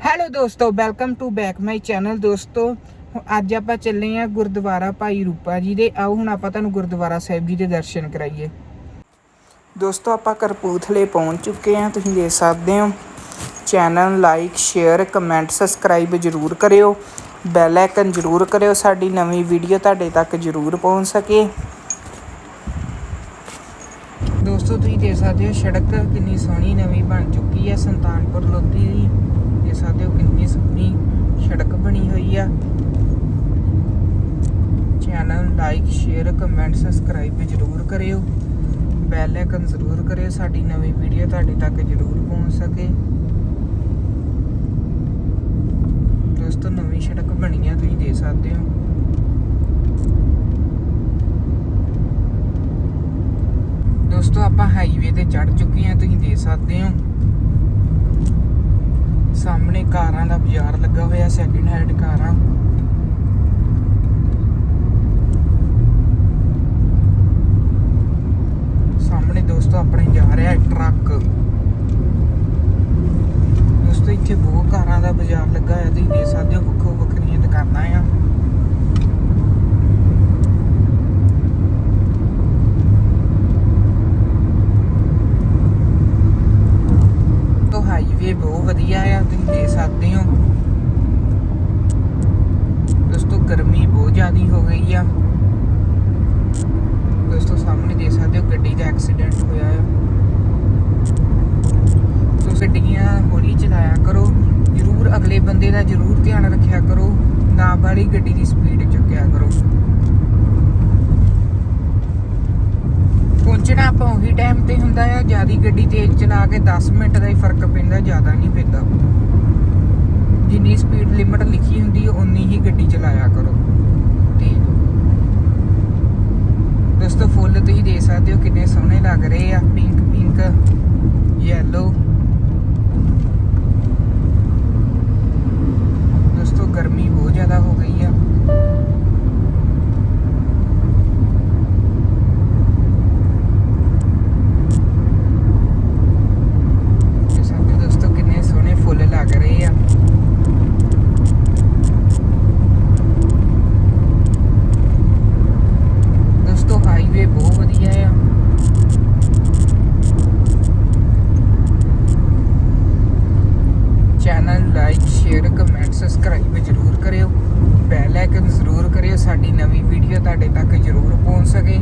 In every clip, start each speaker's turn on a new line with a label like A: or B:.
A: Hello ਦੋਸਤੋ welcome to back my channel ਦੋਸਤੋ। ਅੱਜ ਆਪਾਂ ਚੱਲੇ ਆ ਗੁਰਦੁਆਰਾ ਭਾਈ ਰੂਪਾ ਜੀ ਦੇ। ਆਓ ਹੁਣ ਆਪਾਂ ਤੁਹਾਨੂੰ ਗੁਰਦੁਆਰਾ ਸਾਹਿਬ ਜੀ ਦੇ ਦਰਸ਼ਨ ਕਰਾਈਏ। ਦੋਸਤੋ, ਆਪਾਂ ਕਰਪੂਥਲੇ ਪਹੁੰਚ ਚੁੱਕੇ ਆ ਤੁਸੀਂ ਦੇਖ ਸਕਦੇ ਹੋ। Channel like share comment subscribe ਜਰੂਰ ਕਰਿਓ। ਬੈਲ ਆਈਕਨ ਜਰੂਰ ਕਰਿਓ। ਸਾਡੀ ਨਵੀਂ ਵੀਡੀਓ ਤੁਹਾਡੇ ਤੱਕ ਜਰੂਰ ਪਹੁੰਚ ਸਕੇ। ਦੋਸਤੋ, ਤੁਸੀਂ ਦੇਖ ਸਕਦੇ ਹੋ, ਸੜਕ ਕਿੰਨੀ ਸੋਹਣੀ ਨਵੀਂ ਬਣ ਚੁੱਕੀ ਹੈ। ਸੁਲਤਾਨਪੁਰ ਲੋਧੀ ਦੀ। ਦੇਖ ਸਕਦੇ ਹੋ ਕਿੰਨੀ ਸੋਹਣੀ ਸੜਕ ਬਣੀ ਹੋਈ ਆ। Channel like share comment subscribe ਜਰੂਰ ਕਰਿਓ। ਬੈਲ ਆਈਕਨ ਜ਼ਰੂਰ ਕਰਿਓ ਸਾਡੀ ਨਵੀਂ ਵੀਡੀਓ ਤੁਹਾਡੇ ਤੱਕ ਜਰੂਰ ਪਹੁੰਚ ਸਕੇ। ਦੋਸਤੋ, ਨਵੀਂ ਸੜਕ ਬਣੀ ਆ, ਤੁਸੀਂ ਦੇਖ ਸਕਦੇ ਹੋ। ਦੋਸਤੋ, ਆਪਾਂ ਹਾਈਵੇ ਤੇ ਚੜ ਚੁੱਕੇ ਹਾਂ ਤੁਸੀਂ ਦੇਖ ਸਕਦੇ ਹੋ। ਸਾਹਮਣੇ ਕਾਰਾਂ ਦਾ ਬਾਜ਼ਾਰ ਲੱਗਾ ਹੋਇਆ ਸੈਕਿੰਡ ਹੈਂਡ ਕਾਰਾਂ ਸਾਹਮਣੇ ਦੋਸਤੋ ਆਪਣੇ ਜਾ ਰਿਹਾ ਟਰੱਕ ਦੋਸਤੋ ਇੱਥੇ ਬਹੁਤ ਕਾਰਾਂ ਦਾ ਬਾਜ਼ਾਰ ਲੱਗਾ ਹੋਇਆ ਤੁਸੀਂ ਦੇਖ ਸਕਦੇ ਹੋ ਵੱਖੋ ਵੱਖਰੀਆਂ ਦੁਕਾਨਾਂ ਆ ਤੋ ਹਾਈਵੇ ਬਹੁਤ ਵਧੀਆ ਆ ਤੁਸੀਂ ਦੇਖ ਸਕਦੇ ਹੋ ਦੋਸਤੋ ਗਰਮੀ ਬਹੁਤ ਜ਼ਿਆਦੀ ਹੋ ਗਈ ਆ ਦੋਸਤੋ ਸਾਹਮਣੇ ਦੇਖ ਸਕਦੇ ਹੋ ਗੱਡੀ ਦਾ ਐਕਸੀਡੈਂਟ ਹੋਇਆ ਆ ਸੋ ਗੱਡੀਆਂ ਹੌਲੀ ਚਲਾਇਆ ਕਰੋ ਜ਼ਰੂਰ ਅਗਲੇ ਬੰਦੇ ਦਾ ਜ਼ਰੂਰ ਧਿਆਨ ਰੱਖਿਆ ਕਰੋ, ਨਾ ਬਾਲੀ ਗੱਡੀ ਦੀ ਸਪੀਡ ਚੱਕਿਆ ਕਰੋ। ਪਹੁੰਚਣਾ ਆਪਾਂ ਉਹੀ ਟਾਈਮ ਤੇ ਹੁੰਦਾ ਆ, ਜਿਆਦੀ ਗੱਡੀ ਤੇਜ਼ ਚਲਾ ਕੇ 10 ਮਿੰਟ ਦਾ ਹੀ ਫ਼ਰਕ ਪੈਂਦਾ, ਜ਼ਿਆਦਾ ਨਹੀਂ ਪੈਂਦਾ। ਜਿੰਨੀ ਸਪੀਡ ਲਿਮਟ ਲਿਖੀ ਹੁੰਦੀ ਹੈ ਉਨੀ ਹੀ ਗੱਡੀ ਚਲਾਇਆ ਕਰੋ। ਤੇਜ਼ ਦੋਸਤੋ ਫੁੱਲ ਤੁਸੀਂ ਦੇਖ ਸਕਦੇ ਹੋ ਕਿੰਨੇ ਸੋਹਣੇ ਲੱਗ ਰਹੇ ਆ ਪਿੰਕ ਪਿੰਕ ਯੈਲੋ ਦੋਸਤੋ ਗਰਮੀ ਬਹੁਤ ਜ਼ਿਆਦਾ ਹੋ ਗਈ ਆ ਤੇ ਸਾਡੇ ਦੋਸਤੋ ਕਿੰਨੇ ਸੋਹਣੇ ਫੁੱਲ ਲੱਗ ਰਹੇ ਆ ਦੋਸਤੋ ਹਾਈਵੇ ਬਹੁਤ ਵਧੀਆ ਆ channel like share comment subscribe ਜਰੂਰ ਕਰਿਓ ਬੈਲ ਆਈਕਨ ਜ਼ਰੂਰ ਕਰਿਓ ਸਾਡੀ ਨਵੀਂ ਵੀਡੀਓ ਤੁਹਾਡੇ ਤੱਕ ਜਰੂਰ ਪਹੁੰਚ ਸਕੇ।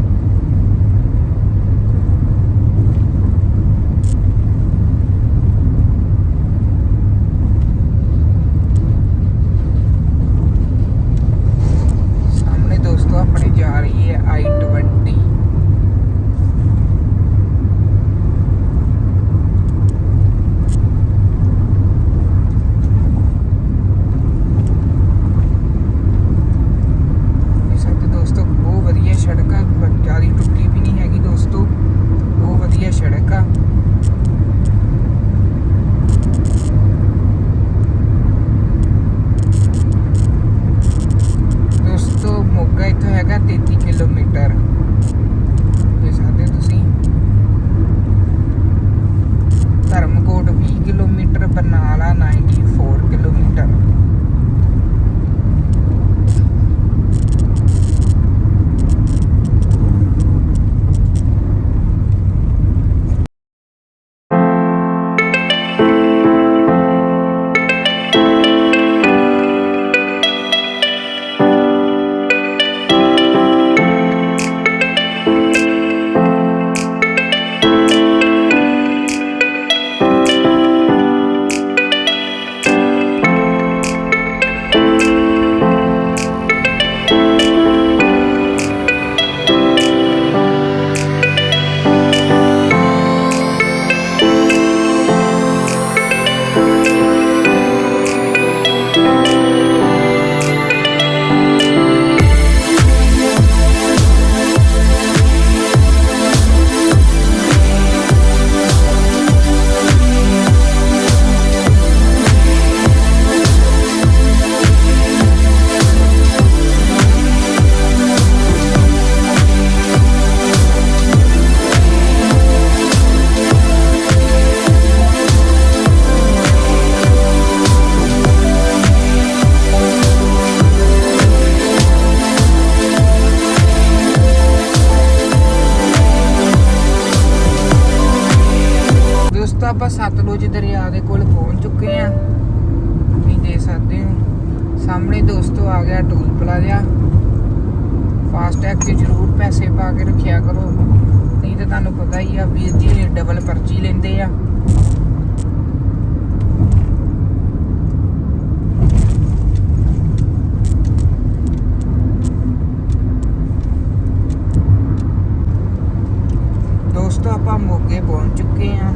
A: ਦੋਸਤੋ ਆਪਾਂ ਸਤਲੁਜ ਦਰਿਆ ਦੇ ਕੋਲ ਪਹੁੰਚ ਚੁੱਕੇ ਆ। ਤੁਸੀਂ ਦੇਖ ਸਕਦੇ ਹੋ। ਸਾਹਮਣੇ ਦੋਸਤੋ ਆ ਗਿਆ ਟੋਲ ਪਲਾਜ਼ਾ। ਫਾਸਟੈਗ 'ਚ ਜ਼ਰੂਰ ਪੈਸੇ ਪਾ ਕੇ ਰੱਖਿਆ ਕਰੋ। ਨਹੀਂ ਤਾਂ ਤੁਹਾਨੂੰ ਪਤਾ ਹੀ ਆ ਵੀਰ ਜੀ ਡਬਲ ਪਰਚੀ ਲੈਂਦੇ ਆ। ਦੋਸਤੋ ਆਪਾਂ ਮੋਗੇ ਪਹੁੰਚ ਚੁੱਕੇ ਆ।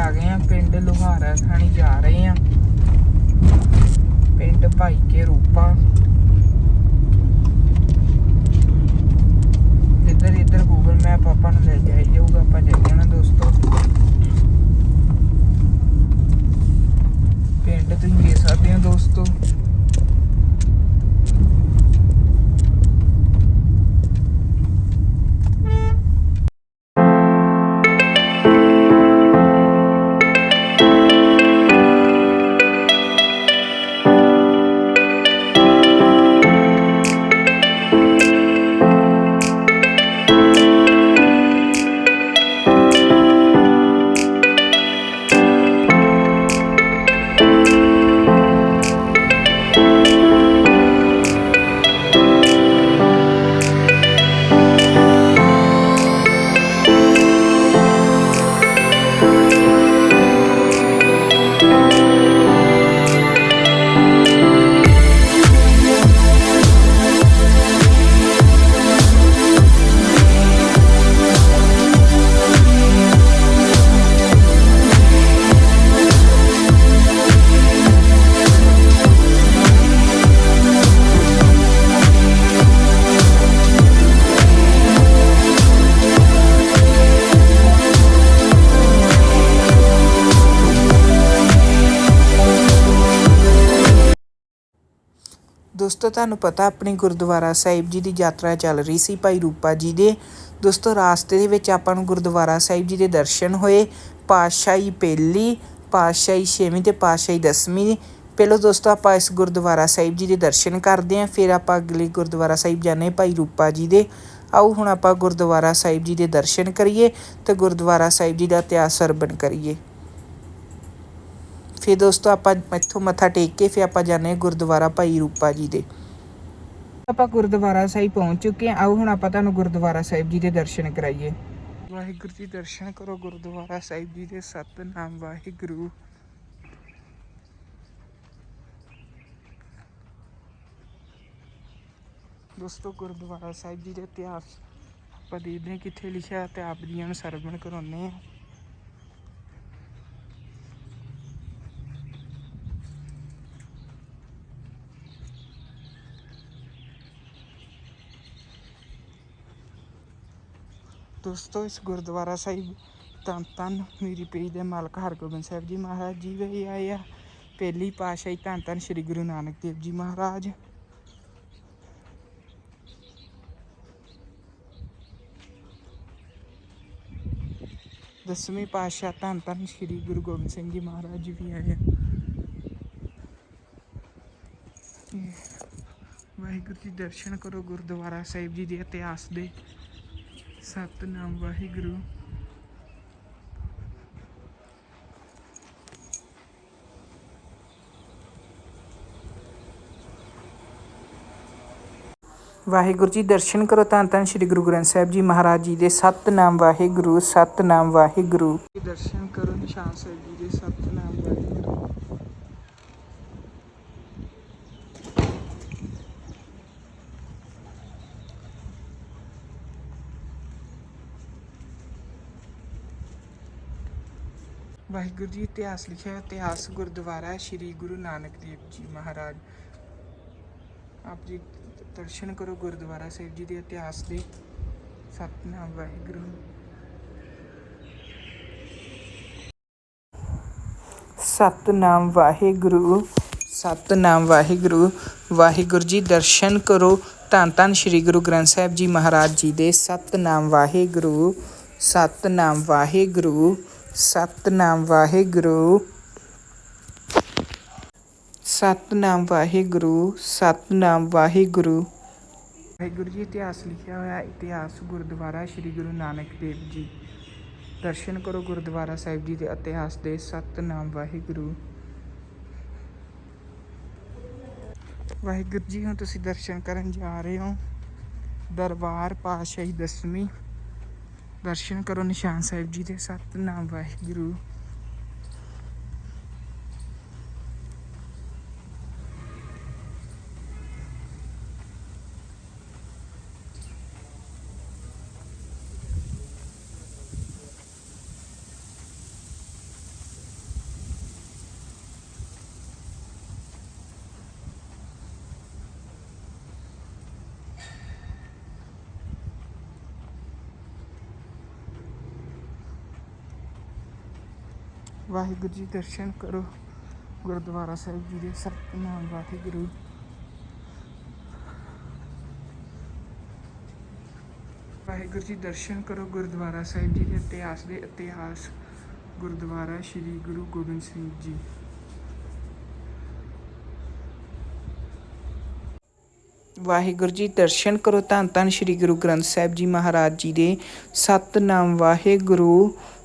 A: ਆ ਗਏ ਆ ਪਿੰਡ ਲੋਹਾਰਾ ਥਾਣੀ ਜਾ ਰਹੇ ਆ। ਪਿੰਡ ਭਾਈ ਕੇ ਰੂਪਾ। ਦੋਸਤੋ, ਤੁਹਾਨੂੰ ਪਤਾ ਆਪਣੀ ਗੁਰਦੁਆਰਾ ਸਾਹਿਬ ਜੀ ਦੀ ਯਾਤਰਾ ਚੱਲ ਰਹੀ ਸੀ ਭਾਈ ਰੂਪਾ ਜੀ ਦੇ। ਦੋਸਤੋ, ਰਾਸਤੇ ਦੇ ਵਿੱਚ ਆਪਾਂ ਨੂੰ ਗੁਰਦੁਆਰਾ ਸਾਹਿਬ ਜੀ ਦੇ ਦਰਸ਼ਨ ਹੋਏ। ਪਾਤਸ਼ਾਹੀ ਪਹਿਲੀ, ਪਾਤਸ਼ਾਹੀ ਛੇਵੀਂ ਤੇ ਪਾਤਸ਼ਾਹੀ ਦਸਵੀਂ। ਪਹਿਲਾਂ ਦੋਸਤੋ, ਆਪਾਂ ਇਸ ਗੁਰਦੁਆਰਾ ਸਾਹਿਬ ਜੀ ਦੇ ਦਰਸ਼ਨ ਕਰਦੇ ਆਂ ਫਿਰ ਆਪਾਂ ਅਗਲੇ ਗੁਰਦੁਆਰਾ ਸਾਹਿਬ ਜਾਣੇ ਭਾਈ ਰੂਪਾ ਜੀ ਦੇ। ਆਓ, ਹੁਣ ਆਪਾਂ ਗੁਰਦੁਆਰਾ ਸਾਹਿਬ ਜੀ ਦੇ ਦਰਸ਼ਨ ਕਰੀਏ ਤੇ ਗੁਰਦੁਆਰਾ ਸਾਹਿਬ ਜੀ ਦਾ ਇਤਿਹਾਸ ਸਰਵਣ ਕਰੀਏ। ਫਿਰ ਦੋਸਤੋ ਆਪਾਂ ਇੱਥੋਂ ਮੱਥਾ ਟੇਕ ਕੇ ਫਿਰ ਆਪਾਂ ਜਾਂਦੇ ਹਾਂ ਗੁਰਦੁਆਰਾ ਭਾਈ ਰੂਪਾ ਜੀ ਦੇ। ਆਪਾਂ ਗੁਰਦੁਆਰਾ ਸਾਹਿਬ ਪਹੁੰਚ ਚੁੱਕੇ ਹਾਂ। ਆਓ ਹੁਣ ਆਪਾਂ ਤੁਹਾਨੂੰ ਗੁਰਦੁਆਰਾ ਸਾਹਿਬ ਜੀ ਦੇ ਦਰਸ਼ਨ ਕਰਾਈਏ। ਵਾਹਿਗੁਰੂ ਜੀ ਦਰਸ਼ਨ ਕਰੋ ਗੁਰਦੁਆਰਾ ਸਾਹਿਬ ਜੀ ਦੇ ਸਤਨਾਮ ਵਾਹਿਗੁਰੂ। ਦੋਸਤੋ ਗੁਰਦੁਆਰਾ ਸਾਹਿਬ ਜੀ ਦੇ ਇਤਿਹਾਸ ਆਪਾਂ ਦੇਖਦੇ ਹਾਂ ਕਿੱਥੇ ਲਿਖਿਆ ਤੇ ਆਪ ਜੀਆਂ ਨੂੰ ਸਰਵਣ ਕਰਾਉਂਦੇ ਆ ਦੋਸਤੋ, ਇਸ ਗੁਰਦੁਆਰਾ ਸਾਹਿਬ ਧੰਨ ਧੰਨ ਮੇਰੀ ਪੀਰ ਦੇ ਮਾਲਕ ਹਰਗੋਬਿੰਦ ਸਾਹਿਬ ਜੀ ਮਹਾਰਾਜ ਜੀ ਵੀ ਆਏ ਆ। ਪਹਿਲੀ ਪਾਤਸ਼ਾਹੀ ਧੰਨ ਧੰਨ ਸ੍ਰੀ ਗੁਰੂ ਨਾਨਕ ਦੇਵ ਜੀ ਮਹਾਰਾਜ। ਦਸਵੇਂ ਪਾਤਸ਼ਾਹ ਧੰਨ ਧੰਨ ਸ੍ਰੀ ਗੁਰੂ ਗੋਬਿੰਦ ਸਿੰਘ ਜੀ ਮਹਾਰਾਜ ਜੀ ਵੀ ਆਏ ਆ। ਵਾਹਿਗੁਰੂ ਜੀ ਦਰਸ਼ਨ ਕਰੋ ਗੁਰਦੁਆਰਾ ਸਾਹਿਬ ਜੀ ਦੇ ਇਤਿਹਾਸ ਦੇ। ਸਤਨਾਮ ਵਾਹਿਗੁਰੂ। ਵਾਹਿਗੁਰੂ ਜੀ ਦਰਸ਼ਨ ਕਰੋ ਤਾਂ ਤਾਂ ਸ੍ਰੀ ਗੁਰੂ ਗ੍ਰੰਥ ਸਾਹਿਬ ਜੀ ਮਹਾਰਾਜ ਜੀ ਦੇ ਸਤਨਾਮ ਵਾਹਿਗੁਰੂ ਸਤਨਾਮ ਵਾਹਿਗੁਰੂ। ਦਰਸ਼ਨ ਕਰੋ ਨਿਸ਼ਾਨ ਸਾਹਿਬ ਜੀ ਦੇ ਸਤਨਾਮ ਵਾਹਿਗੁਰੂ। ਵਾਹਿਗੁਰੂ ਜੀ, ਇਤਿਹਾਸ ਲਿਖਿਆ ਇਤਿਹਾਸ ਗੁਰਦੁਆਰਾ ਸ਼੍ਰੀ ਗੁਰੂ ਨਾਨਕ ਦੇਵ ਜੀ ਮਹਾਰਾਜ। ਆਪ ਜੀ ਦਰਸ਼ਨ ਕਰੋ ਗੁਰਦੁਆਰਾ ਸਾਹਿਬ ਜੀ ਦੇ ਇਤਿਹਾਸ ਦੇ। ਸਤਨਾਮ ਵਾਹਿਗੁਰੂ। ਸਤਨਾਮ ਵਾਹਿਗੁਰੂ ਸਤਨਾਮ ਵਾਹਿਗੁਰੂ। ਵਾਹਿਗੁਰੂ ਜੀ, ਦਰਸ਼ਨ ਕਰੋ। ਧੰਨ ਧੰਨ ਸ੍ਰੀ ਗੁਰੂ ਗ੍ਰੰਥ ਸਾਹਿਬ ਜੀ ਮਹਾਰਾਜ ਜੀ ਦੇ ਸਤਨਾਮ ਵਾਹਿਗੁਰੂ। ਸਤਨਾਮ ਵਾਹਿਗੁਰੂ। ਸਤਨਾਮ ਵਾਹਿਗੁਰੂ। ਸਤਨਾਮ ਵਾਹਿਗੁਰੂ ਸਤਨਾਮ ਵਾਹਿਗੁਰੂ। ਵਾਹਿਗੁਰੂ ਜੀ, ਇਤਿਹਾਸ ਲਿਖਿਆ ਹੋਇਆ ਇਤਿਹਾਸ ਗੁਰਦੁਆਰਾ ਸ੍ਰੀ ਗੁਰੂ ਨਾਨਕ ਦੇਵ ਜੀ। ਦਰਸ਼ਨ ਕਰੋ ਗੁਰਦੁਆਰਾ ਸਾਹਿਬ ਜੀ ਦੇ ਇਤਿਹਾਸ ਦੇ ਸਤਨਾਮ ਵਾਹਿਗੁਰੂ। ਵਾਹਿਗੁਰੂ ਜੀ, ਹੁਣ ਤੁਸੀਂ ਦਰਸ਼ਨ ਕਰਨ ਜਾ ਰਹੇ ਹੋ। ਦਰਬਾਰ ਪਾਤਸ਼ਾਹੀ ਦਸਵੀਂ। ਦਰਸ਼ਨ ਕਰੋ ਨਿਸ਼ਾਨ ਸਾਹਿਬ ਜੀ ਦੇ। ਸਤਨਾਮ ਵਾਹਿਗੁਰੂ। ਵਾਹਿਗੁਰੂ ਜੀ ਦਰਸ਼ਨ ਕਰੋ। ਗੁਰਦੁਆਰਾ ਸਾਹਿਬ ਜੀ ਦੇ ਸਤਨਾਮ ਵਾਹਿਗੁਰੂ। ਵਾਹਿਗੁਰੂ ਜੀ ਦਰਸ਼ਨ ਕਰੋ। ਗੁਰਦੁਆਰਾ ਸਾਹਿਬ ਜੀ ਦੇ ਇਤਿਹਾਸ ਦੇ ਇਤਿਹਾਸ। ਗੁਰਦੁਆਰਾ ਸ੍ਰੀ ਗੁਰੂ ਗੋਬਿੰਦ ਸਿੰਘ ਜੀ। ਵਾਹਿਗੁਰੂ ਜੀ ਦਰਸ਼ਨ ਕਰੋ। ਧੰਨ ਧੰਨ ਸ੍ਰੀ ਗੁਰੂ ਗ੍ਰੰਥ ਸਾਹਿਬ ਜੀ ਮਹਾਰਾਜ ਜੀ ਦੇ ਸਤਨਾਮ ਵਾਹਿਗੁਰੂ।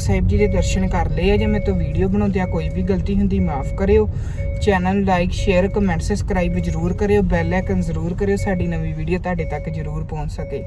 A: ਸਾਹਿਬ ਜੀ ਦੇ ਦਰਸ਼ਨ ਕਰ ਲਏ ਆ। ਜੇ ਮੈਂ ਤੋਂ ਵੀਡੀਓ ਬਣਾਉਂਦਿਆਂ ਕੋਈ ਵੀ ਗਲਤੀ ਹੁੰਦੀ, ਮਾਫ ਕਰਿਓ। Channel like share comment subscribe ਜ਼ਰੂਰ ਕਰਿਓ। ਬੈਲ ਆਈਕਨ ਜ਼ਰੂਰ ਕਰਿਓ, ਸਾਡੀ ਨਵੀਂ ਵੀਡੀਓ ਤੁਹਾਡੇ ਤੱਕ ਜ਼ਰੂਰ ਪਹੁੰਚ ਸਕੇ।